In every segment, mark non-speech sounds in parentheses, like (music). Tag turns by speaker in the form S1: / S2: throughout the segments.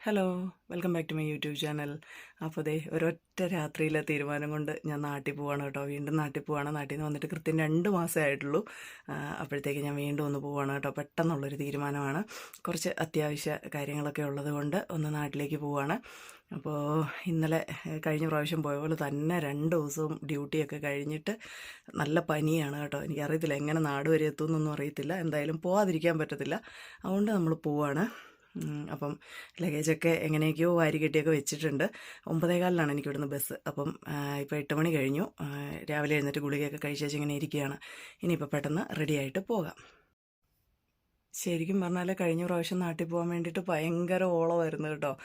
S1: Hello welcome back to my YouTube channel അപ്പോൾ ദേ ഒരൊറ്റ രാത്രിയിലെ തീരുമാനം കൊണ്ട് ഞാൻ നാട്ടിൽ പോവാണ് കേട്ടോ. വീണ്ടും നാട്ടിൽ പോവാണ്. നാട്ടിൽ നിന്ന് വന്നിട്ട് കൃത്യം രണ്ട് മാസമേ ആയിട്ടുള്ളൂ. അപ്പോഴത്തേക്ക് ഞാൻ വീണ്ടും ഒന്ന് പോവാണ് കേട്ടോ. പെട്ടെന്നുള്ളൊരു തീരുമാനമാണ്. കുറച്ച് അത്യാവശ്യ കാര്യങ്ങളൊക്കെ ഉള്ളത് കൊണ്ട് ഒന്ന് നാട്ടിലേക്ക് പോവാണ്. അപ്പോൾ ഇന്നലെ കഴിഞ്ഞ പ്രാവശ്യം പോയ പോലെ തന്നെ രണ്ട് ദിവസവും ഡ്യൂട്ടിയൊക്കെ കഴിഞ്ഞിട്ട് നല്ല പനിയാണ് കേട്ടോ. എനിക്കറിയത്തില്ല എങ്ങനെ നാട് വരെ എത്തുമെന്നൊന്നും അറിയത്തില്ല. എന്തായാലും പോവാതിരിക്കാൻ പറ്റത്തില്ല. അതുകൊണ്ട് നമ്മൾ പോവാണ്. അപ്പം ലഗേജൊക്കെ എങ്ങനെയൊക്കെയോ വാരി കെട്ടിയൊക്കെ വെച്ചിട്ടുണ്ട്. ഒമ്പതേകാലിലാണ് എനിക്ക് ഇവിടുന്ന് ബസ് അപ്പം ഇപ്പോൾ എട്ട് മണി കഴിഞ്ഞു. രാവിലെ എഴുന്നേറ്റ് ഗുളികയൊക്കെ കഴിച്ചേച്ച് ഇങ്ങനെ ഇരിക്കുകയാണ്. ഇനിയിപ്പോൾ പെട്ടെന്ന് റെഡിയായിട്ട് പോകാം. ശരിക്കും പറഞ്ഞാൽ കഴിഞ്ഞ പ്രാവശ്യം നാട്ടിൽ പോകാൻ വേണ്ടിയിട്ട് ഭയങ്കര ഓളമായിരുന്നു കേട്ടോ.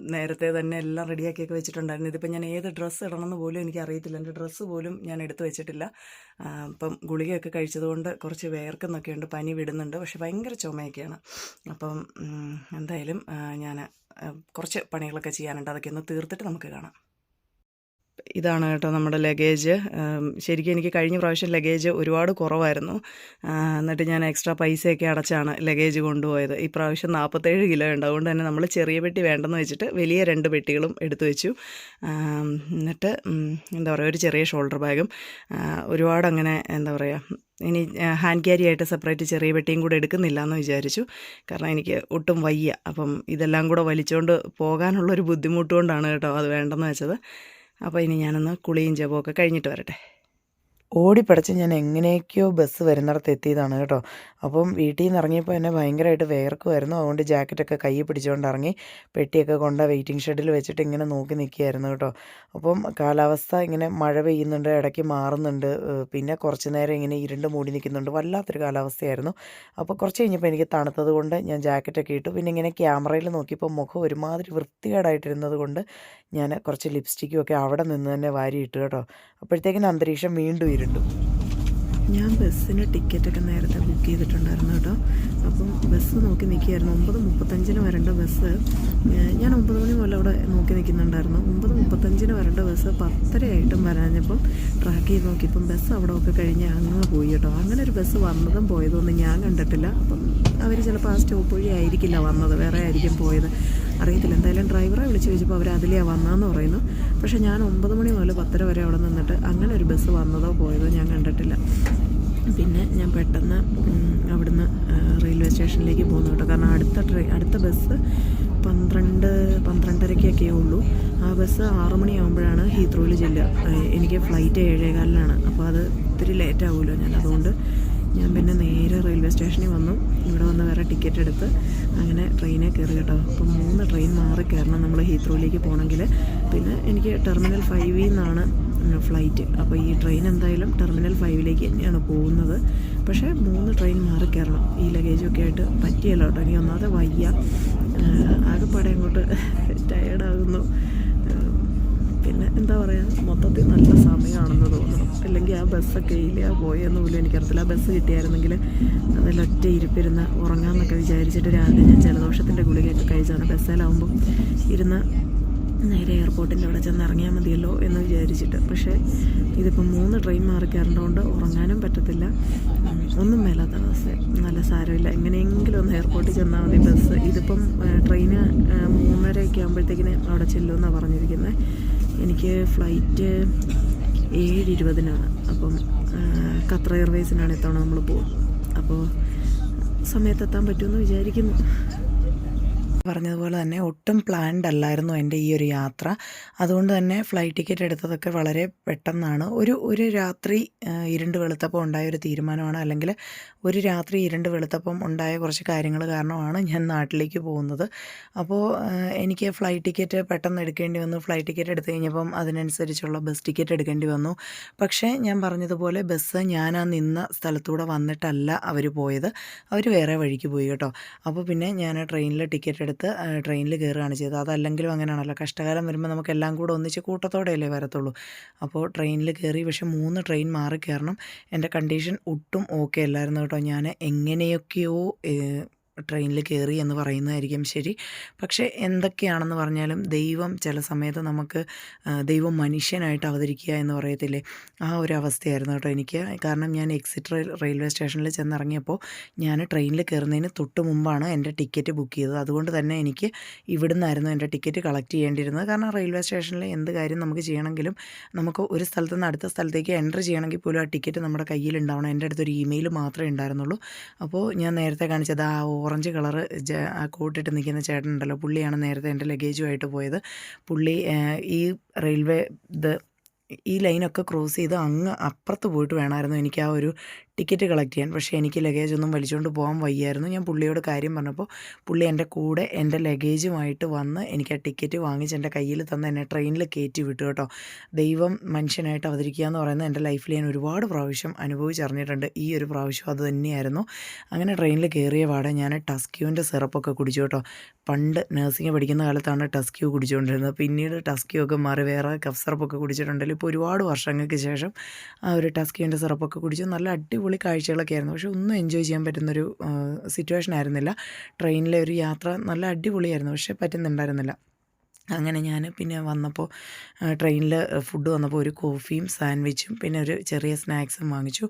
S1: നേരത്തെ തന്നെ എല്ലാം റെഡിയാക്കിയൊക്കെ വെച്ചിട്ടുണ്ടായിരുന്നു. ഇതിപ്പോൾ ഞാൻ ഏത് ഡ്രസ്സ് ഇടണമെന്ന് പോലും എനിക്ക് അറിയത്തില്ല. എന്റെ ഡ്രസ്സ് പോലും ഞാൻ എടുത്തു വെച്ചിട്ടില്ല. അപ്പം ഗുളികയൊക്കെ കഴിച്ചതുകൊണ്ട് കുറച്ച് വേർക്കുന്നൊക്കെ ഉണ്ട് പനി വിടുന്നുണ്ട്. പക്ഷെ ഭയങ്കര ചുമയൊക്കെയാണ്. അപ്പം എന്തായാലും ഞാൻ കുറച്ച് പണികളൊക്കെ ചെയ്യാനുണ്ട്. അതൊക്കെ ഒന്ന് തീർത്തിട്ട് നമുക്ക് കാണാം. ഇതാണ് കേട്ടോ നമ്മുടെ ലഗേജ് ശരിക്കും എനിക്ക് കഴിഞ്ഞ പ്രാവശ്യം ലഗേജ് ഒരുപാട് കുറവായിരുന്നു. എന്നിട്ട് ഞാൻ എക്സ്ട്രാ പൈസയൊക്കെ അടച്ചാണ് ലഗേജ് കൊണ്ടുപോയത്. ഈ പ്രാവശ്യം നാൽപ്പത്തേഴ് കിലോ ഉണ്ട്. അതുകൊണ്ട് തന്നെ നമ്മൾ ചെറിയ പെട്ടി വേണ്ടെന്ന് വെച്ചിട്ട് വലിയ രണ്ട് പെട്ടികളും എടുത്തു വെച്ചു. എന്നിട്ട് എന്താ പറയുക ഒരു ചെറിയ ഷോൾഡർ ബാഗും ഒരുപാട് അങ്ങനെ എന്താ പറയുക ഇനി ഹാൻഡ് ക്യാരി ആയിട്ട് സെപ്പറേറ്റ് ചെറിയ പെട്ടിയും കൂടെ എടുക്കുന്നില്ല എന്ന് വിചാരിച്ചു. കാരണം എനിക്ക് ഒട്ടും വയ്യ. അപ്പം ഇതെല്ലാം കൂടെ വലിച്ചുകൊണ്ട് പോകാനുള്ളൊരു ബുദ്ധിമുട്ടുകൊണ്ടാണ് കേട്ടോ അത് വേണ്ടെന്ന് വെച്ചത്. അപ്പോൾ ഇനി ഞാനൊന്ന് കുളിയും ജപമൊക്കെ കഴിഞ്ഞിട്ട് വരട്ടെ. ഓടിപ്പടച്ച് ഞാൻ എങ്ങനെയൊക്കെയോ ബസ് വരുന്നിടത്ത് എത്തിയതാണ് കേട്ടോ. അപ്പം വീട്ടിൽ നിന്ന് ഇറങ്ങിയപ്പോൾ എന്നെ ഭയങ്കരമായിട്ട് വേർക്കുമായിരുന്നു അതുകൊണ്ട് ജാക്കറ്റൊക്കെ കൈ പിടിച്ചുകൊണ്ട് ഇറങ്ങി പെട്ടിയൊക്കെ കൊണ്ട് വെയിറ്റിംഗ് ഷെഡിൽ വെച്ചിട്ട് ഇങ്ങനെ നോക്കി നിൽക്കുകയായിരുന്നു കേട്ടോ. അപ്പം കാലാവസ്ഥ ഇങ്ങനെ മഴ പെയ്യുന്നുണ്ട് ഇടയ്ക്ക് മാറുന്നുണ്ട്. പിന്നെ കുറച്ച് നേരം ഇങ്ങനെ ഇരുണ്ട് മൂടി നിൽക്കുന്നുണ്ട്. വല്ലാത്തൊരു കാലാവസ്ഥയായിരുന്നു. അപ്പോൾ കുറച്ച് കഴിഞ്ഞപ്പോൾ എനിക്ക് തണുത്തത് കൊണ്ട് ഞാൻ ജാക്കറ്റൊക്കെ ഇട്ടു. പിന്നെ ഇങ്ങനെ ക്യാമറയിൽ നോക്കിയപ്പോൾ മുഖം ഒരുമാതിരി വൃത്തികേടായിട്ടിരുന്നത് കൊണ്ട് ഞാൻ കുറച്ച് ലിപ്സ്റ്റിക്കും ഒക്കെ അവിടെ നിന്ന് തന്നെ വാരി ഇട്ടു കേട്ടോ. അപ്പോഴത്തേക്കിന് അന്തരീക്ഷം വീണ്ടും ഇരുണ്ടു ഞാൻ ബസ്സിന് ടിക്കറ്റൊക്കെ നേരത്തെ ബുക്ക് ചെയ്തിട്ടുണ്ടായിരുന്നു കേട്ടോ. അപ്പം ബസ് നോക്കി നിൽക്കുകയായിരുന്നു. ഒമ്പത് മുപ്പത്തഞ്ചിന് വരേണ്ട ബസ് ഞാൻ ഒമ്പത് മണി മുതൽ അവിടെ നോക്കി നിൽക്കുന്നുണ്ടായിരുന്നു. ഒമ്പത് മുപ്പത്തഞ്ചിന് വരേണ്ട ബസ് പത്തരയായിട്ടും വരാഞ്ഞപ്പം ട്രാക്ക് ചെയ്ത് നോക്കിയപ്പം ബസ് അവിടെ ഒക്കെ കഴിഞ്ഞ് അങ്ങ് പോയി കേട്ടോ. അങ്ങനെ ഒരു ബസ് വന്നതും പോയതൊന്നും ഞാൻ കണ്ടിട്ടില്ല. അപ്പം അവർ ചിലപ്പോൾ ആ സ്റ്റോപ്പ് വഴി ആയിരിക്കില്ല വന്നത്. വേറെ ആയിരിക്കും പോയത്. അറിയത്തില്ല. എന്തായാലും ഡ്രൈവറെ വിളിച്ച് ചോദിച്ചപ്പോൾ അവർ അതിലെയാണ് വന്നതെന്ന് പറയുന്നു. പക്ഷേ ഞാൻ ഒമ്പത് മണി മുതൽ പത്തര വരെ അവിടെ നിന്നിട്ട് അങ്ങനെ ഒരു ബസ് വന്നതോ പോയതോ ഞാൻ കണ്ടിട്ടില്ല. പിന്നെ ഞാൻ പെട്ടെന്ന് അവിടുന്ന് റെയിൽവേ സ്റ്റേഷനിലേക്ക് പോകുന്നു കേട്ടോ. കാരണം അടുത്ത ട്രെയിൻ അടുത്ത ബസ് പന്ത്രണ്ട് പന്ത്രണ്ടരയ്ക്കൊക്കെ ഉള്ളൂ. ആ ബസ് ആറു മണിയാകുമ്പോഴാണ് ഹീത്രോയിൽ ചെല്ലുക. എനിക്ക് ഫ്ലൈറ്റ് ഏഴേകാലിനാണ്. അപ്പോൾ അത് ഒത്തിരി ലേറ്റ് ആവുമല്ലോ ഞാൻ. അതുകൊണ്ട് ഞാൻ പിന്നെ നേരെ റെയിൽവേ സ്റ്റേഷനിൽ വന്നു. ഇവിടെ വന്ന് വേറെ ടിക്കറ്റ് എടുത്ത് അങ്ങനെ ട്രെയിനെ കയറി കേട്ടോ. അപ്പം മൂന്ന് ട്രെയിൻ മാറി കയറണം നമ്മൾ ഹീത്രോയിലേക്ക് പോകണമെങ്കിൽ. പിന്നെ എനിക്ക് ടെർമിനൽ ഫൈവിൽ നിന്നാണ് ഫ്ലൈറ്റ് അപ്പോൾ ഈ ട്രെയിൻ എന്തായാലും ടെർമിനൽ ഫൈവിലേക്ക് തന്നെയാണ് പോകുന്നത്. പക്ഷേ മൂന്ന് ട്രെയിൻ മാറി കയറണം. ഈ ലഗേജൊക്കെ ആയിട്ട് പറ്റിയല്ലോ കേട്ടോ. എനിക്ക് ഒന്നാമത് വയ്യ. ആകെപ്പാടെ അങ്ങോട്ട് (laughs) ടയേർഡാകുന്നു പിന്നെ എന്താ പറയുക മൊത്തത്തിൽ നല്ല സമയമാണെന്ന് തോന്നുന്നു. അല്ലെങ്കിൽ ആ ബസ്സൊക്കെ ഇല്ല പോയെന്ന് പോലും എനിക്കറിയത്തില്ല. ആ ബസ് കിട്ടിയായിരുന്നെങ്കിൽ അതിലൊറ്റ ഇരിപ്പിരുന്ന് ഉറങ്ങാമെന്നൊക്കെ വിചാരിച്ചിട്ട് രാവിലെ ഞാൻ ജലദോഷത്തിന്റെ ഗുളികയൊക്കെ കഴിച്ചാണ് ബസ്സിലാവുമ്പോൾ ഇരുന്ന് നേരെ എയർപോർട്ടിന്റെ അവിടെ ചെന്ന് ഇറങ്ങിയാൽ മതിയല്ലോ എന്ന് വിചാരിച്ചിട്ട്. പക്ഷേ ഇതിപ്പോൾ മൂന്ന് ട്രെയിൻ മാറി കയറേണ്ടതുകൊണ്ട് ഉറങ്ങാനും പറ്റത്തില്ല. ഒന്നും മേലാത്ത അവസ്ഥ നല്ല സാരമില്ല. എങ്ങനെയെങ്കിലും ഒന്ന് എയർപോർട്ടിൽ ചെന്നാൽ മതി ബസ് ഇതിപ്പം ട്രെയിന് മൂന്നരയൊക്കെ ആകുമ്പോഴത്തേക്കിന് അവിടെ ചെല്ലുമെന്നാണ് പറഞ്ഞിരിക്കുന്നത് എനിക്ക് ഫ്ലൈറ്റ് ഏഴ് ഇരുപതിനാണ് അപ്പം ഖത്തർ എയർവേസിനാണ് ഇത്തവണ നമ്മൾ പോകും അപ്പോൾ സമയത്തെത്താൻ പറ്റുമെന്ന് വിചാരിക്കുന്നു. പറഞ്ഞതുപോലെ തന്നെ ഒട്ടും പ്ലാൻഡ് അല്ലായിരുന്നു എന്റെ ഈ ഒരു യാത്ര. അതുകൊണ്ട് തന്നെ ഫ്ലൈറ്റ് ടിക്കറ്റ് എടുത്തതൊക്കെ വളരെ പെട്ടെന്നാണ്. ഒരു ഒരു രാത്രി ഇരുണ്ട് വെളുത്തപ്പോൾ ഉണ്ടായ ഒരു തീരുമാനമാണ്. അല്ലെങ്കിൽ ഒരു രാത്രി ഇരുണ്ട് വെളുത്തപ്പം ഉണ്ടായ കുറച്ച് കാര്യങ്ങൾ കാരണമാണ് ഞാൻ നാട്ടിലേക്ക് പോകുന്നത്. അപ്പോൾ എനിക്ക് ഫ്ലൈറ്റ് ടിക്കറ്റ് പെട്ടെന്ന് എടുക്കേണ്ടി വന്നു. ഫ്ലൈറ്റ് ടിക്കറ്റ് എടുത്തു കഴിഞ്ഞപ്പം അതിനനുസരിച്ചുള്ള ബസ് ടിക്കറ്റ് എടുക്കേണ്ടി വന്നു. പക്ഷേ ഞാൻ പറഞ്ഞതുപോലെ ബസ് ഞാൻ ആ നിന്ന സ്ഥലത്തൂടെ വന്നിട്ടല്ല അവർ പോയത്. അവർ വേറെ വഴിക്ക് പോയി കേട്ടോ. അപ്പോൾ പിന്നെ ഞാൻ ട്രെയിനിൽ ടിക്കറ്റ് എടുത്ത് ട്രെയിനിൽ കയറുകയാണ് ചെയ്തത്. അതല്ലെങ്കിലും അങ്ങനെയാണല്ലോ. കഷ്ടകാലം വരുമ്പോൾ നമുക്ക് എല്ലാം കൂടെ ഒന്നിച്ച് കൂട്ടത്തോടെയല്ലേ വരത്തുള്ളൂ. അപ്പോൾ ട്രെയിനിൽ കയറി പക്ഷേ മൂന്ന് ട്രെയിൻ മാറി കയറണം. എന്റെ കണ്ടീഷൻ ഒട്ടും ഓക്കെ അല്ലായിരുന്നു കേട്ടോ ഞാൻ എങ്ങനെയൊക്കെയോ ട്രെയിനിൽ കയറി എന്ന് പറയുന്നതായിരിക്കും ശരി. പക്ഷേ എന്തൊക്കെയാണെന്ന് പറഞ്ഞാലും ദൈവം ചില സമയത്ത് നമുക്ക് ദൈവം മനുഷ്യനായിട്ട് അവതരിക്കുക എന്ന് പറയത്തില്ലേ? ആ ഒരു അവസ്ഥയായിരുന്നു കേട്ടോ എനിക്ക്. കാരണം ഞാൻ എക്സിറ്റ് റെയിൽ റെയിൽവേ സ്റ്റേഷനിൽ ചെന്നിറങ്ങിയപ്പോൾ ഞാൻ ട്രെയിനിൽ കയറുന്നതിന് തൊട്ട് മുമ്പാണ് എന്റെ ടിക്കറ്റ് ബുക്ക് ചെയ്തത്. അതുകൊണ്ട് തന്നെ എനിക്ക് ഇവിടുന്നായിരുന്നു എന്റെ ടിക്കറ്റ് കളക്ട് ചെയ്യേണ്ടിയിരുന്നത്. കാരണം റെയിൽവേ സ്റ്റേഷനിൽ എന്ത് കാര്യം നമുക്ക് ചെയ്യണമെങ്കിലും നമുക്ക് ഒരു സ്ഥലത്ത് നിന്ന് അടുത്ത സ്ഥലത്തേക്ക് എന്റർ ചെയ്യണമെങ്കിൽ പോലും ആ ടിക്കറ്റ് നമ്മുടെ കയ്യിൽ ഉണ്ടാവണം. എന്റെ അടുത്തൊരു ഇമെയിൽ മാത്രമേ ഉണ്ടായിരുന്നുള്ളൂ. അപ്പോൾ ഞാൻ നേരത്തെ കാണിച്ചത് ആ ഓറഞ്ച് കളറ് കോട്ടിട്ട് നിൽക്കുന്ന ചേട്ടൻ ഉണ്ടല്ലോ പുള്ളിയാണ് നേരത്തെ എന്റെ ലഗേജുമായിട്ട് പോയത്. പുള്ളി ഈ റെയിൽവേ ഇത് ഈ ലൈനൊക്കെ ക്രോസ് ചെയ്ത് അങ്ങ് അപ്പുറത്ത് പോയിട്ട് വേണമായിരുന്നു എനിക്ക് ആ ഒരു ടിക്കറ്റ് കളക്ട് ചെയ്യാൻ. പക്ഷേ എനിക്ക് ലഗേജ് ഒന്നും വലിച്ചുകൊണ്ട് പോകാൻ വയ്യായിരുന്നു. ഞാൻ പുള്ളിയോട് കാര്യം പറഞ്ഞപ്പോൾ പുള്ളി എന്റെ കൂടെ എന്റെ ലഗേജുമായിട്ട് വന്ന് എനിക്ക് ആ ടിക്കറ്റ് വാങ്ങിച്ച് എന്റെ കയ്യിൽ തന്ന് എന്നെ ട്രെയിനിൽ കയറ്റി വിട്ടു കേട്ടോ. ദൈവം മനുഷ്യനായിട്ട് അവതരിക്കുക എന്ന് പറയുന്നത് എന്റെ ലൈഫിൽ ഞാൻ ഒരുപാട് പ്രാവശ്യം അനുഭവിച്ചറിഞ്ഞിട്ടുണ്ട്. ഈ ഒരു പ്രാവശ്യം അത് തന്നെയായിരുന്നു. അങ്ങനെ ട്രെയിനിൽ കയറിയ പാടെ ഞാൻ ടസ്ക്യൂവിന്റെ സിറപ്പൊക്കെ കുടിച്ചു കേട്ടോ. പണ്ട് നഴ്സിംഗ് പഠിക്കുന്ന കാലത്താണ് ടസ്ക്യൂ കുടിച്ചുകൊണ്ടിരുന്നത്. പിന്നീട് ടസ്ക്യൂ ഒക്കെ മാറി വേറെ കഫ് സിറപ്പൊക്കെ കുടിച്ചിട്ടുണ്ടല്ലോ. ഇപ്പോൾ ഒരുപാട് വർഷങ്ങൾക്ക് ശേഷം ആ ഒരു ടസ്ക്യൂവിന്റെ സിറപ്പൊക്കെ കുടിച്ചു. നല്ല കാഴ്ചകളൊക്കെ ആയിരുന്നു. പക്ഷെ ഒന്നും എൻജോയ് ചെയ്യാൻ പറ്റുന്നൊരു സിറ്റുവേഷൻ ആയിരുന്നില്ല. ട്രെയിനിലെ ഒരു യാത്ര നല്ല അടിപൊളിയായിരുന്നു. പക്ഷെ പറ്റുന്നുണ്ടായിരുന്നില്ല. അങ്ങനെ ഞാൻ പിന്നെ വന്നപ്പോൾ ട്രെയിനിൽ ഫുഡ് വന്നപ്പോൾ ഒരു കോഫിയും സാൻഡ്വിച്ചും പിന്നെ ഒരു ചെറിയ സ്നാക്സും വാങ്ങിച്ചു.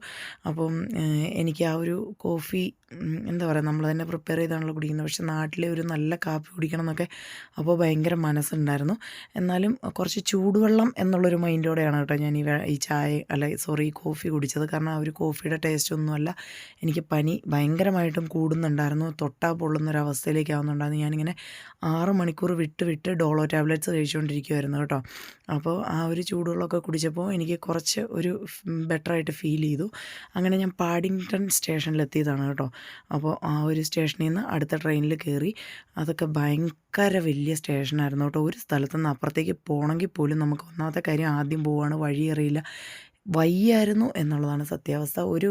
S1: അപ്പം എനിക്ക് ആ ഒരു കോഫി എന്താ പറയുക നമ്മൾ തന്നെ പ്രിപ്പയർ ചെയ്താണല്ലോ കുടിക്കുന്നത്. പക്ഷേ നാട്ടിലെ ഒരു നല്ല കാപ്പി കുടിക്കണം എന്നൊക്കെ അപ്പോൾ ഭയങ്കര മനസ്സുണ്ടായിരുന്നു. എന്നാലും കുറച്ച് ചൂടുവെള്ളം എന്നുള്ളൊരു മൈൻഡോടെയാണ് കേട്ടോ ഞാൻ ഈ ഈ ചായ അല്ല സോറി ഈ കോഫി കുടിച്ചത്. കാരണം ആ ഒരു കോഫിയുടെ ടേസ്റ്റ് ഒന്നുമല്ല. എനിക്ക് പനി ഭയങ്കരമായിട്ടും കൂടുന്നുണ്ടായിരുന്നു. തൊട്ടാ പൊള്ളുന്നൊരവസ്ഥയിലേക്ക് ആവുന്നുണ്ടായിരുന്നു. ഞാനിങ്ങനെ ആറ് മണിക്കൂർ വിട്ട് വിട്ട് ഡോളോ ടാബ്ലറ്റ്സ് കഴിച്ചുകൊണ്ടിരിക്കുമായിരുന്നു കേട്ടോ. അപ്പോൾ ആ ഒരു ചൂടുവെള്ളമൊക്കെ കുടിച്ചപ്പോൾ എനിക്ക് കുറച്ച് ഒരു ബെറ്ററായിട്ട് ഫീൽ ചെയ്തു. അങ്ങനെ ഞാൻ പാഡിങ്ടൺ സ്റ്റേഷനിലെത്തിയതാണ് കേട്ടോ. അപ്പോൾ ആ ഒരു സ്റ്റേഷനിൽ നിന്ന് അടുത്ത ട്രെയിനിൽ കയറി. അതൊക്കെ ഭയങ്കര വലിയ സ്റ്റേഷനായിരുന്നു കേട്ടോ. ഒരു സ്ഥലത്തുനിന്ന് അപ്പുറത്തേക്ക് പോകണമെങ്കിൽ പോലും നമുക്ക് ഒന്നാമത്തെ കാര്യം ആദ്യം പോവുകയാണ് വഴി അറിയില്ല വയ്യായിരുന്നു എന്നുള്ളതാണ് സത്യാവസ്ഥ. ഒരു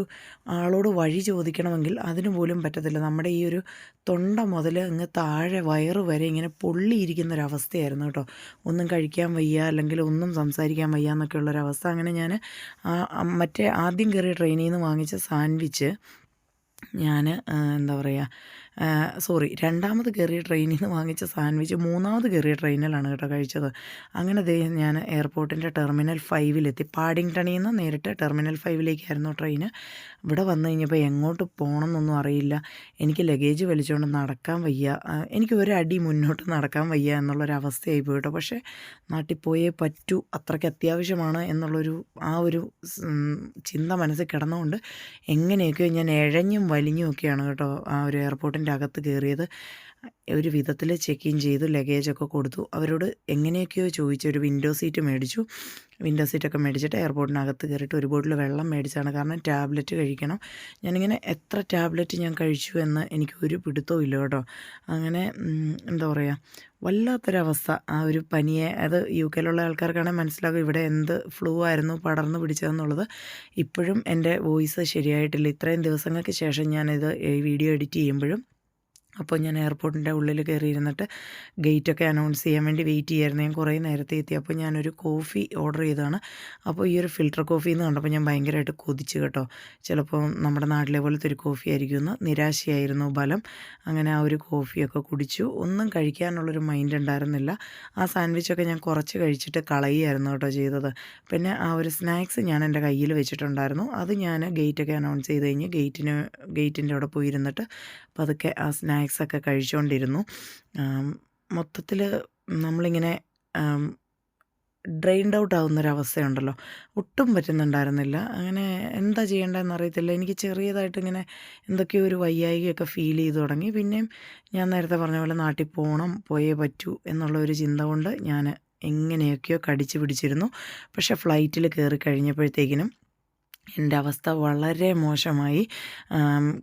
S1: ആളോട് വഴി ചോദിക്കണമെങ്കിൽ അതിന് പോലും പറ്റത്തില്ല. നമ്മുടെ ഈ ഒരു തൊണ്ട മുതൽ അങ്ങ് താഴെ വയറ് വരെ ഇങ്ങനെ പൊള്ളിയിരിക്കുന്ന ഒരു അവസ്ഥയായിരുന്നു കേട്ടോ. ഒന്നും കഴിക്കാൻ വയ്യ അല്ലെങ്കിൽ ഒന്നും സംസാരിക്കാൻ വയ്യ എന്നൊക്കെ ഉള്ളൊരവസ്ഥ അങ്ങനെ ഞാൻ മറ്റേ ആദ്യം കയറിയ ട്രെയിനിൽ നിന്ന് വാങ്ങിച്ച സാൻഡ്വിച്ച് ഞാൻ എന്താ പറയുക സോറി രണ്ടാമത് കയറിയ ട്രെയിനിൽ നിന്ന് വാങ്ങിച്ച സാൻഡ്വിച്ച് മൂന്നാമത് കയറിയ ട്രെയിനിലാണ് കേട്ടോ കഴിച്ചത്. അങ്ങനെ ദേ ഞാൻ എയർപോർട്ടിന്റെ ടെർമിനൽ ഫൈവിലെത്തി. പാഡിങ്ടണിൽ നിന്ന് നേരിട്ട് ടെർമിനൽ ഫൈവിലേക്കായിരുന്നു ട്രെയിൻ ഇവിടെ വന്നു കഴിഞ്ഞപ്പോൾ എങ്ങോട്ട് പോകണം എന്നൊന്നും അറിയില്ല. എനിക്ക് ലഗേജ് വലിച്ചുകൊണ്ട് നടക്കാൻ വയ്യ. എനിക്ക് ഒരടി മുന്നോട്ട് നടക്കാൻ വയ്യ എന്നുള്ളൊരവസ്ഥയായി പോയി കേട്ടോ. പക്ഷേ നാട്ടിൽ പോയേ പറ്റൂ അത്രയ്ക്ക് അത്യാവശ്യമാണ് എന്നുള്ളൊരു ആ ഒരു ചിന്ത മനസ്സിൽ കിടന്നുകൊണ്ട് എങ്ങനെയൊക്കെയോ ഞാൻ എഴഞ്ഞും വലിഞ്ഞും ഒക്കെയാണ് കേട്ടോ ആ ഒരു എയർപോർട്ടിന്റെ അകത്ത് കയറിയത് ഒരു വിധത്തിൽ ചെക്ക് ഇൻ ചെയ്തു ലഗേജൊക്കെ കൊടുത്തു. അവരോട് എങ്ങനെയൊക്കെയോ ചോദിച്ചു. ഒരു വിൻഡോ സീറ്റ് മേടിച്ചു. വിൻഡോ സീറ്റൊക്കെ മേടിച്ചിട്ട് എയർപോർട്ടിനകത്ത് കയറിയിട്ട് ഒരു ബോട്ടിൽ വെള്ളം മേടിച്ചാണ് കാരണം ടാബ്ലറ്റ് കഴിക്കണം. ഞാനിങ്ങനെ എത്ര ടാബ്ലറ്റ് ഞാൻ കഴിച്ചു എന്ന് എനിക്ക് ഒരു പിടുത്തവും ഇല്ല കേട്ടോ. അങ്ങനെ എന്താ പറയുക വല്ലാത്തൊരവസ്ഥ ആ ഒരു പനിയെ. അത് യു കെയിലുള്ള ആൾക്കാർക്കാണെങ്കിൽ മനസ്സിലാകും ഇവിടെ എന്ത് ഫ്ലൂ ആയിരുന്നു പടർന്നു പിടിച്ചതെന്നുള്ളത്. ഇപ്പോഴും എന്റെ വോയിസ് ശരിയായിട്ടില്ല. ഇത്രയും ദിവസങ്ങൾക്ക് ശേഷം ഞാനിത് ഈ വീഡിയോ എഡിറ്റ് ചെയ്യുമ്പോഴും അപ്പോൾ ഞാൻ എയർപോർട്ടിന്റെ ഉള്ളിൽ കയറി ഇരുന്നിട്ട് ഗേറ്റൊക്കെ അനൗൺസ് ചെയ്യാൻ വേണ്ടി വെയിറ്റ് ചെയ്യായിരുന്നു. ഞാൻ കുറേ നേരത്തെ എത്തി. അപ്പോൾ ഞാനൊരു കോഫി ഓർഡർ ചെയ്തതാണ്. അപ്പോൾ ഈ ഒരു ഫിൽട്ടർ കോഫി എന്ന് കണ്ടപ്പോൾ ഞാൻ ഭയങ്കരമായിട്ട് കൊതിച്ചു കേട്ടോ. ചിലപ്പോൾ നമ്മുടെ നാട്ടിലെ പോലത്തെ ഒരു കോഫി ആയിരിക്കും എന്ന് നിരാശയായിരുന്നു ബലം. അങ്ങനെ ആ ഒരു കോഫിയൊക്കെ കുടിച്ചു. ഒന്നും കഴിക്കാനുള്ളൊരു മൈൻഡ് ഉണ്ടായിരുന്നില്ല. ആ സാൻഡ്വിച്ചൊക്കെ ഞാൻ കുറച്ച് കഴിച്ചിട്ട് കളയുമായിരുന്നു കേട്ടോ ചെയ്തത്. പിന്നെ ആ ഒരു സ്നാക്സ് ഞാൻ എന്റെ കയ്യിൽ വെച്ചിട്ടുണ്ടായിരുന്നു. അത് ഞാൻ ഗേറ്റൊക്കെ അനൗൺസ് ചെയ്ത് കഴിഞ്ഞ് ഗേറ്റിന് ഗേറ്റിന്റെ അവിടെ പോയിരുന്നിട്ട് പതുക്കെ ആ സ്നാക്സൊക്കെ കഴിച്ചുകൊണ്ടിരുന്നു മൊത്തത്തിൽ നമ്മളിങ്ങനെ ഡ്രെയിൻഡ് ഔട്ട് ആവുന്നൊരവസ്ഥയുണ്ടല്ലോ. ഒട്ടും പറ്റുന്നുണ്ടായിരുന്നില്ല. അങ്ങനെ എന്താ ചെയ്യേണ്ടതെന്ന് അറിയത്തില്ല. എനിക്ക് ചെറിയതായിട്ട് ഇങ്ങനെ എന്തൊക്കെയോ ഒരു വയ്യായികയൊക്കെ ഫീൽ ചെയ്തു തുടങ്ങി. പിന്നെയും ഞാൻ നേരത്തെ പറഞ്ഞ പോലെ നാട്ടിൽ പോകണം പോയേ പറ്റൂ എന്നുള്ള ഒരു ചിന്ത കൊണ്ട് ഞാൻ എങ്ങനെയൊക്കെയോ കടിച്ചു പിടിച്ചിരുന്നു. പക്ഷേ ഫ്ലൈറ്റിൽ കയറി കഴിഞ്ഞപ്പോഴത്തേക്കിനും എന്റെ അവസ്ഥ വളരെ മോശമായി.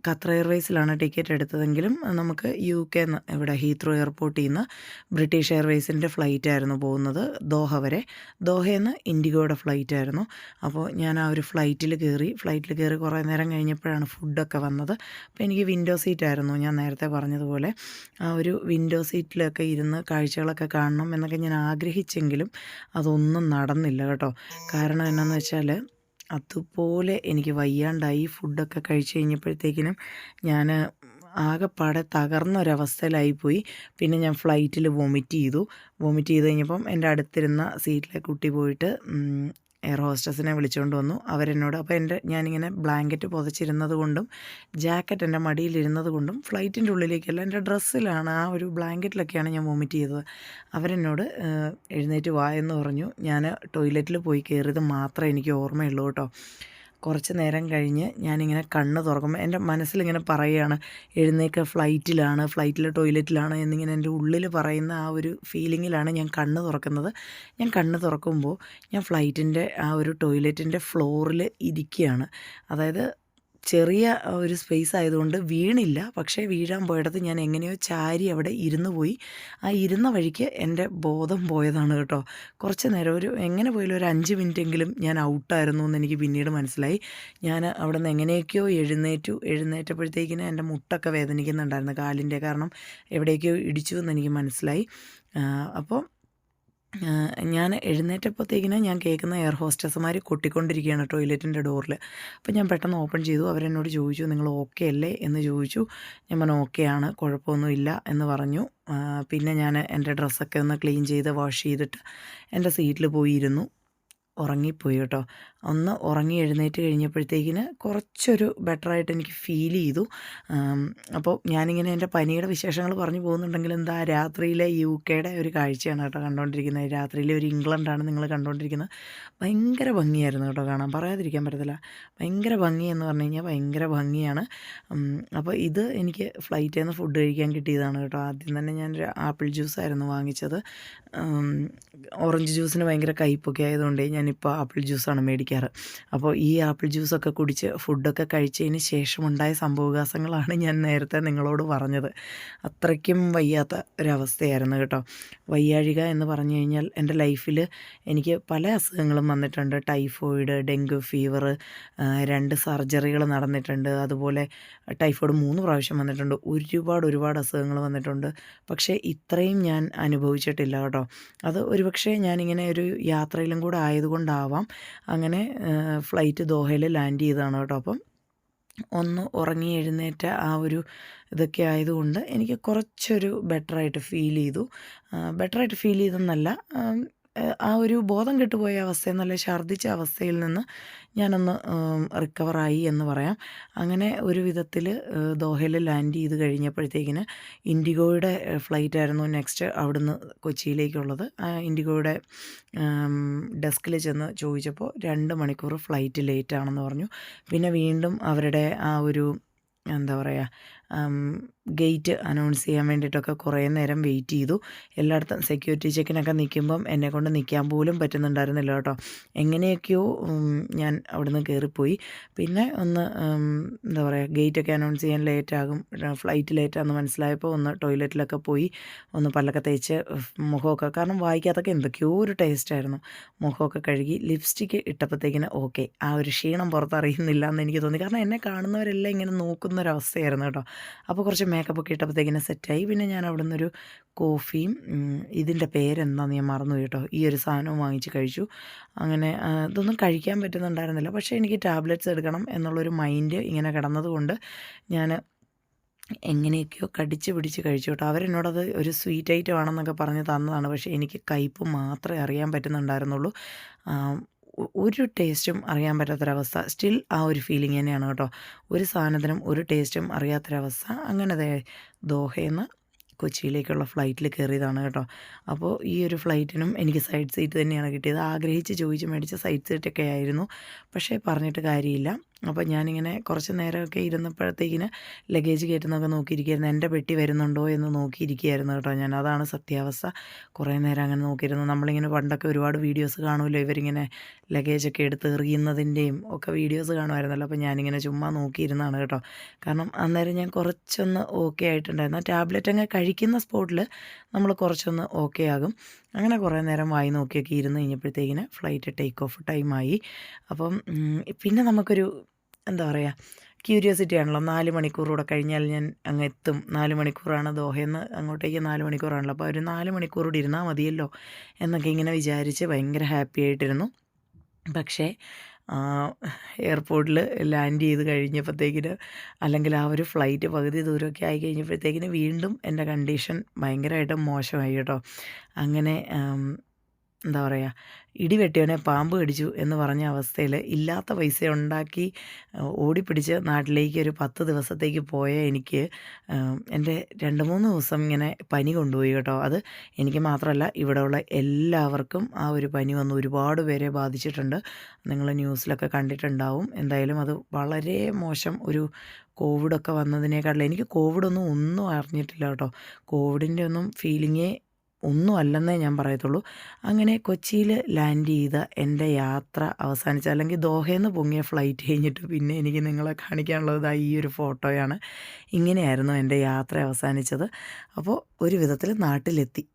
S1: ഖത്തർ എയർവേസിലാണ് ടിക്കറ്റ് എടുത്തതെങ്കിലും നമുക്ക് യു കെ ഇവിടെ ഹീത്രോ എയർപോർട്ടിൽ നിന്ന് ബ്രിട്ടീഷ് എയർവേസിന്റെ ഫ്ലൈറ്റ് ആയിരുന്നു പോകുന്നത് ദോഹ വരെ. ദോഹയിൽ നിന്ന് ഇൻഡിഗോയുടെ ഫ്ലൈറ്റ് ആയിരുന്നു അപ്പോൾ ഞാൻ ആ ഒരു ഫ്ലൈറ്റിൽ കയറി ഫ്ലൈറ്റിൽ കയറി കുറേ നേരം കഴിഞ്ഞപ്പോഴാണ് ഫുഡൊക്കെ വന്നത്. അപ്പോൾ എനിക്ക് വിൻഡോ സീറ്റ് ആയിരുന്നു ഞാൻ നേരത്തെ പറഞ്ഞതുപോലെ ആ ഒരു വിൻഡോ സീറ്റിലൊക്കെ ഇരുന്ന് കാഴ്ചകളൊക്കെ കാണണം എന്നൊക്കെ ഞാൻ ആഗ്രഹിച്ചെങ്കിലും അതൊന്നും നടന്നില്ല കേട്ടോ. കാരണം എന്നാന്ന് വെച്ചാൽ അതുപോലെ എനിക്ക് വയ്യാണ്ടായി ഫുഡൊക്കെ കഴിച്ചു കഴിഞ്ഞപ്പോഴത്തേക്കിനും ഞാൻ ആകെപ്പാടെ തകർന്നൊരവസ്ഥയിലായിപ്പോയി. പിന്നെ ഞാൻ ഫ്ലൈറ്റിൽ വോമിറ്റ് ചെയ്തു. വോമിറ്റ് ചെയ്ത് കഴിഞ്ഞപ്പം എന്റെ അടുത്തിരുന്ന സീറ്റിലെ കുട്ടി പോയിട്ട് എയർ ഹോസ്റ്റസിനെ വിളിച്ചുകൊണ്ട് വന്നു. അവരെന്നോട് അപ്പോൾ എന്റെ ഞാനിങ്ങനെ ബ്ലാങ്കറ്റ് പുതച്ചിരുന്നത് കൊണ്ടും ജാക്കറ്റ് എന്റെ മടിയിലിരുന്നത് കൊണ്ടും ഫ്ലൈറ്റിന്റെ ഉള്ളിലേക്കല്ല എന്റെ ഡ്രസ്സിലാണ് ആ ഒരു ബ്ലാങ്കറ്റിലൊക്കെയാണ് ഞാൻ വോമിറ്റ് ചെയ്തത്. അവരെന്നോട് എഴുന്നേറ്റ് വായെന്ന് പറഞ്ഞു. ഞാൻ ടോയ്ലറ്റിൽ പോയി കയറിയത് മാത്രമേ എനിക്ക് ഓർമ്മയുള്ളൂ കേട്ടോ. കുറച്ച് നേരം കഴിഞ്ഞ് ഞാനിങ്ങനെ കണ്ണ് തുറക്കുമ്പോൾ എന്റെ മനസ്സിലിങ്ങനെ പറയുകയാണ് എഴുന്നേക്ക ഫ്ലൈറ്റിലാണ് ഫ്ലൈറ്റിൽ ടോയ്ലറ്റിലാണ് എന്നിങ്ങനെ എന്റെ ഉള്ളിൽ പറയുന്ന ആ ഒരു ഫീലിങ്ങിലാണ് ഞാൻ കണ്ണ് തുറക്കുന്നത്. ഞാൻ കണ്ണ് തുറക്കുമ്പോൾ ഞാൻ ഫ്ലൈറ്റിന്റെ ആ ഒരു ടോയ്ലറ്റിന്റെ ഫ്ലോറിൽ ഇരിക്കുകയാണ്. അതായത് ചെറിയ ഒരു സ്പേസ് ആയതുകൊണ്ട് വീണില്ല. പക്ഷേ വീഴാൻ പോയിടത്ത് ഞാൻ എങ്ങനെയോ ചാരി അവിടെ ഇരുന്ന് പോയി. ആ ഇരുന്ന വഴിക്ക് എന്റെ ബോധം പോയതാണ് കേട്ടോ. കുറച്ച് നേരം ഒരു എങ്ങനെ പോയാലും ഒരു അഞ്ച് മിനിറ്റെങ്കിലും ഞാൻ ഔട്ടായിരുന്നു എന്ന് എനിക്ക് പിന്നീട് മനസ്സിലായി. ഞാൻ അവിടെ നിന്ന് എങ്ങനെയൊക്കെയോ എഴുന്നേറ്റു. എഴുന്നേറ്റപ്പോഴത്തേക്കിന് എന്റെ മുട്ടൊക്കെ വേദനിക്കുന്നുണ്ടായിരുന്നു കാലിന്റെ കാരണം എവിടേക്കോ ഇടിച്ചു എന്ന് എനിക്ക് മനസ്സിലായി. അപ്പോൾ ഞാൻ എഴുന്നേറ്റപ്പോഴത്തേക്കിന് ഞാൻ കേൾക്കുന്ന എയർ ഹോസ്റ്റസ്മാർ കൊട്ടിക്കൊണ്ടിരിക്കുകയാണ് ടോയ്ലറ്റിന്റെ ഡോറിൽ അപ്പോൾ ഞാൻ പെട്ടെന്ന് ഓപ്പൺ ചെയ്തു. അവരെന്നോട് ചോദിച്ചു നിങ്ങൾ ഓക്കെ അല്ലേ? എന്ന് ചോദിച്ചു. ഞാൻ പറഞ്ഞു ഓക്കെ ആണ് കുഴപ്പമൊന്നുമില്ല എന്ന് പറഞ്ഞു. പിന്നെ ഞാൻ എന്റെ ഡ്രസ്സൊക്കെ ഒന്ന് ക്ലീൻ ചെയ്ത് വാഷ് ചെയ്തിട്ട് എന്റെ സീറ്റിൽ പോയി ഇരുന്നു ഉറങ്ങിപ്പോയി കേട്ടോ. ഒന്ന് ഉറങ്ങി എഴുന്നേറ്റ് കഴിഞ്ഞപ്പോഴത്തേക്കിന് കുറച്ചൊരു ബെറ്ററായിട്ട് എനിക്ക് ഫീൽ ചെയ്തു. അപ്പോൾ ഞാനിങ്ങനെ എന്റെ പനിയുടെ വിശേഷങ്ങൾ പറഞ്ഞു പോകുന്നുണ്ടെങ്കിൽ എന്താ രാത്രിയിലെ യു കെയുടെ ഒരു കാഴ്ചയാണ് കേട്ടോ കണ്ടുകൊണ്ടിരിക്കുന്നത്. രാത്രിയിലെ ഒരു ഇംഗ്ലണ്ടാണ് നിങ്ങൾ കണ്ടുകൊണ്ടിരിക്കുന്നത്. ഭയങ്കര ഭംഗിയായിരുന്നു കേട്ടോ കാണാൻ. പറയാതിരിക്കാൻ പറ്റത്തില്ല. ഭയങ്കര ഭംഗി എന്ന് പറഞ്ഞു കഴിഞ്ഞാൽ ഭയങ്കര ഭംഗിയാണ്. അപ്പോൾ ഇത് എനിക്ക് ഫ്ലൈറ്റിൽ നിന്ന് ഫുഡ് കഴിക്കാൻ കിട്ടിയതാണ് കേട്ടോ. ആദ്യം തന്നെ ഞാൻ ആപ്പിൾ ജ്യൂസായിരുന്നു വാങ്ങിച്ചത്. ഓറഞ്ച് ജ്യൂസിന് ഭയങ്കര കയ്പൊക്കെ ആയതുകൊണ്ട് ഞാനിപ്പോൾ ആപ്പിൾ ജ്യൂസാണ് മേടിക്കാറ്. അപ്പോൾ ഈ ആപ്പിൾ ജ്യൂസൊക്കെ കുടിച്ച് ഫുഡൊക്കെ കഴിച്ചതിന് ശേഷമുണ്ടായ സംഭവവികാസങ്ങളാണ് ഞാൻ നേരത്തെ നിങ്ങളോട് പറഞ്ഞത്. അത്രയ്ക്കും വയ്യാത്ത ഒരവസ്ഥയായിരുന്നു കേട്ടോ. വയ്യാഴിക എന്ന് പറഞ്ഞു കഴിഞ്ഞാൽ എന്റെ ലൈഫിൽ എനിക്ക് പല അസുഖങ്ങളും വന്നിട്ടുണ്ട്. ടൈഫോയിഡ് ഡെങ്കു ഫീവർ രണ്ട് സർജറികൾ നടന്നിട്ടുണ്ട്. അതുപോലെ ടൈഫോയിഡ് മൂന്ന് പ്രാവശ്യം വന്നിട്ടുണ്ട്. ഒരുപാട് ഒരുപാട് അസുഖങ്ങൾ വന്നിട്ടുണ്ട്. പക്ഷേ ഇത്രയും ഞാൻ അനുഭവിച്ചിട്ടില്ല കേട്ടോ. അത് ഒരുപക്ഷെ ഞാനിങ്ങനെ ഒരു യാത്രയിലും കൂടെ ആയതുകൊണ്ടാവാം അങ്ങനെ ഫ്ലൈറ്റ് ദോഹയിൽ ലാൻഡ് ചെയ്തതാണ് കേട്ടോ. അപ്പം ഒന്ന് ഉറങ്ങി എഴുന്നേറ്റ ആ ഒരു ഇതൊക്കെ ആയതുകൊണ്ട് എനിക്ക് കുറച്ചൊരു ബെറ്ററായിട്ട് ഫീൽ ചെയ്തു. ബെറ്ററായിട്ട് ഫീൽ ചെയ്തെന്നല്ല ആം, ഒരു ബോധം കെട്ടുപോയ അവസ്ഥയിൽ നല്ല ഛർദ്ദിച്ച അവസ്ഥയിൽ നിന്ന് ഞാനൊന്ന് റിക്കവറായി എന്ന് പറയാം. അങ്ങനെ ഒരു വിധത്തിൽ ദോഹയിൽ ലാൻഡ് ചെയ്ത് കഴിഞ്ഞപ്പോഴത്തേക്കിന് ഇൻഡിഗോയുടെ ഫ്ലൈറ്റ് ആയിരുന്നു നെക്സ്റ്റ് അവിടുന്ന് കൊച്ചിയിലേക്കുള്ളത്. ഇൻഡിഗോയുടെ ഡെസ്കിൽ ചെന്ന് ചോദിച്ചപ്പോൾ രണ്ട് മണിക്കൂർ ഫ്ലൈറ്റ് ലേറ്റ് ആണെന്ന് പറഞ്ഞു. പിന്നെ വീണ്ടും അവരുടെ ആ ഒരു എന്താ പറയുക ഗേറ്റ് അനൗൺസ് ചെയ്യാൻ വേണ്ടിയിട്ടൊക്കെ കുറേ നേരം വെയിറ്റ് ചെയ്തു. എല്ലായിടത്തും സെക്യൂരിറ്റി ചെക്കിനൊക്കെ നിൽക്കുമ്പം എന്നെ കൊണ്ട് നിൽക്കാൻ പോലും പറ്റുന്നുണ്ടായിരുന്നില്ല കേട്ടോ. എങ്ങനെയൊക്കെയോ ഞാൻ അവിടുന്ന് കയറിപ്പോയി. പിന്നെ ഒന്ന് എന്താ പറയുക ഗേറ്റൊക്കെ അനൗൺസ് ചെയ്യാൻ ലേറ്റാകും ഫ്ലൈറ്റ് ലേറ്റാന്ന് മനസ്സിലായപ്പോൾ ഒന്ന് ടോയ്ലറ്റിലൊക്കെ പോയി. ഒന്ന് പല്ലൊക്കെ തേച്ച് മുഖമൊക്കെ കാരണം വായിക്കാത്തൊക്കെ എന്തൊക്കെയോ ഒരു ടേസ്റ്റായിരുന്നു മുഖമൊക്കെ കഴുകി ലിപ്സ്റ്റിക്ക് ഇട്ടപ്പോഴത്തേക്കിന് ഓക്കെ ആ ഒരു ക്ഷീണം പുറത്തറിയുന്നില്ല എന്ന് എനിക്ക് തോന്നി. കാരണം എന്നെ കാണുന്നവരെല്ലാം ഇങ്ങനെ നോക്കുന്നൊരവസ്ഥയായിരുന്നു കേട്ടോ. അപ്പോൾ കുറച്ച് മേക്കപ്പ് ഒക്കെ ഇട്ടപ്പോഴത്തേക്കിനെ സെറ്റായി പിന്നെ ഞാൻ അവിടെ നിന്നൊരു കോഫിയും ഇതിന്റെ പേരെന്താന്ന് ഞാൻ മറന്നു കേട്ടോ. ഈ ഒരു സാധനവും വാങ്ങിച്ച് കഴിച്ചു. അങ്ങനെ ഇതൊന്നും കഴിക്കാൻ പറ്റുന്നുണ്ടായിരുന്നില്ല. പക്ഷേ എനിക്ക് ടാബ്ലറ്റ്സ് എടുക്കണം എന്നുള്ളൊരു മൈൻഡ് ഇങ്ങനെ കിടന്നതുകൊണ്ട് ഞാൻ എങ്ങനെയൊക്കെയോ കടിച്ച് പിടിച്ച് കഴിച്ചു കേട്ടോ. അവരെന്നോടത് ഒരു സ്വീറ്റ് ഐറ്റം ആണെന്നൊക്കെ പറഞ്ഞ് തന്നതാണ്. പക്ഷേ എനിക്ക് കയ്പ്പ് മാത്രമേ അറിയാൻ പറ്റുന്നുണ്ടായിരുന്നുള്ളൂ. ഒരു ടേസ്റ്റും അറിയാൻ പറ്റാത്തൊരവസ്ഥ. സ്റ്റിൽ ആ ഒരു ഫീലിംഗ് തന്നെയാണ് കേട്ടോ. ഒരു സാധനത്തിനും ഒരു ടേസ്റ്റും അറിയാത്തൊരവസ്ഥ. അങ്ങനെ ദേ ദോഹയിൽ നിന്ന് കൊച്ചിയിലേക്കുള്ള ഫ്ലൈറ്റിൽ കയറിയതാണ് കേട്ടോ. അപ്പോൾ ഈ ഒരു ഫ്ലൈറ്റിനും എനിക്ക് സൈഡ് സീറ്റ് തന്നെയാണ് കിട്ടിയത്. ആഗ്രഹിച്ച് ചോദിച്ച് മേടിച്ച സൈഡ് സീറ്റൊക്കെ ആയിരുന്നു. പക്ഷേ പറഞ്ഞിട്ട് കാര്യമില്ല. അപ്പോൾ ഞാനിങ്ങനെ കുറച്ച് നേരമൊക്കെ ഇരുന്നപ്പോഴത്തേക്കിന് ലഗേജ് കയറ്റുന്നൊക്കെ നോക്കിയിരിക്കുകയായിരുന്നു. എന്റെ പെട്ടി വരുന്നുണ്ടോ? എന്ന് നോക്കിയിരിക്കുകയായിരുന്നു കേട്ടോ ഞാൻ. അതാണ് സത്യാവസ്ഥ. കുറേ നേരം അങ്ങനെ നോക്കിയിരുന്നു. നമ്മളിങ്ങനെ പണ്ടൊക്കെ ഒരുപാട് വീഡിയോസ് കാണുമല്ലോ. ഇവരിങ്ങനെ ലഗേജൊക്കെ എടുത്ത് എറിയുന്നതിന്റെയും ഒക്കെ വീഡിയോസ് കാണുമായിരുന്നല്ലോ. അപ്പോൾ ഞാനിങ്ങനെ ചുമ്മാ നോക്കിയിരുന്നതാണ് കേട്ടോ. കാരണം അന്നേരം ഞാൻ കുറച്ചൊന്ന് ഓക്കെ ആയിട്ടുണ്ടായിരുന്നു. ടാബ്ലറ്റ് അങ്ങ് കഴിക്കുന്ന സ്പോട്ടിൽ നമ്മൾ കുറച്ചൊന്ന് ഓക്കെ ആകും. അങ്ങനെ കുറേ നേരം വായി നോക്കിയൊക്കെ ഇരുന്ന് കഴിഞ്ഞപ്പോഴത്തേക്കിന് ഫ്ലൈറ്റ് ടേക്ക് ഓഫ് ടൈമായി അപ്പം പിന്നെ നമുക്കൊരു എന്താ പറയുക ക്യൂരിയോസിറ്റി ആണല്ലോ. നാല് മണിക്കൂർ കൂടെ കഴിഞ്ഞാൽ ഞാൻ അങ്ങ് എത്തും. നാല് മണിക്കൂറാണ് ദോഹയെന്ന് അങ്ങോട്ടേക്ക് നാല് മണിക്കൂറാണല്ലോ. അപ്പോൾ ഒരു നാല് മണിക്കൂർ കൂടി ഇരുന്നാൽ മതിയല്ലോ എന്നൊക്കെ ഇങ്ങനെ വിചാരിച്ച് ഭയങ്കര ഹാപ്പി ആയിട്ടിരുന്നു. പക്ഷേ എയർപോർട്ടിൽ ലാൻഡ് ചെയ്ത് കഴിഞ്ഞപ്പോഴത്തേക്കിന് അല്ലെങ്കിൽ ആ ഒരു ഫ്ലൈറ്റ് പകുതി ദൂരമൊക്കെ ആയി കഴിഞ്ഞപ്പോഴത്തേക്കിന് വീണ്ടും എന്റെ കണ്ടീഷൻ ഭയങ്കരമായിട്ട് മോശമായി കേട്ടോ. അങ്ങനെ എന്താ പറയുക ഇടി വെട്ടിയവനെ പാമ്പ് കടിച്ചു എന്ന് പറഞ്ഞ അവസ്ഥയിൽ ഇല്ലാത്ത പൈസ ഉണ്ടാക്കി ഓടിപ്പിടിച്ച് നാട്ടിലേക്ക് ഒരു പത്ത് ദിവസത്തേക്ക് പോയ എനിക്ക് എന്റെ രണ്ട് മൂന്ന് ദിവസം ഇങ്ങനെ പനി കൊണ്ടുപോയി കേട്ടോ. അത് എനിക്ക് മാത്രമല്ല ഇവിടെയുള്ള എല്ലാവർക്കും ആ ഒരു പനി വന്ന് ഒരുപാട് പേരെ ബാധിച്ചിട്ടുണ്ട്. നിങ്ങൾ ന്യൂസിലൊക്കെ കണ്ടിട്ടുണ്ടാവും. എന്തായാലും അത് വളരെ മോശം ഒരു കോവിഡൊക്കെ വന്നതിനേക്കാട്ടിലും എനിക്ക് കോവിഡൊന്നും ഒന്നും അറിഞ്ഞിട്ടില്ല കേട്ടോ. കോവിഡിന്റെ ഒന്നും ഫീലിങ്ങേ ഒന്നും അല്ലെന്നേ ഞാൻ പറയത്തുള്ളൂ. അങ്ങനെ കൊച്ചിയിൽ ലാൻഡ് ചെയ്ത എന്റെ യാത്ര അവസാനിച്ച അല്ലെങ്കിൽ ദോഹയിൽ നിന്ന് പൊങ്ങിയ ഫ്ലൈറ്റ് കഴിഞ്ഞിട്ട് പിന്നെ എനിക്ക് നിങ്ങളെ കാണിക്കാനുള്ളത് ഈ ഒരു ഫോട്ടോയാണ് ഇങ്ങനെയായിരുന്നു എന്റെ യാത്ര അവസാനിച്ചത്. അപ്പോൾ ഒരു വിധത്തിൽ നാട്ടിലെത്തി.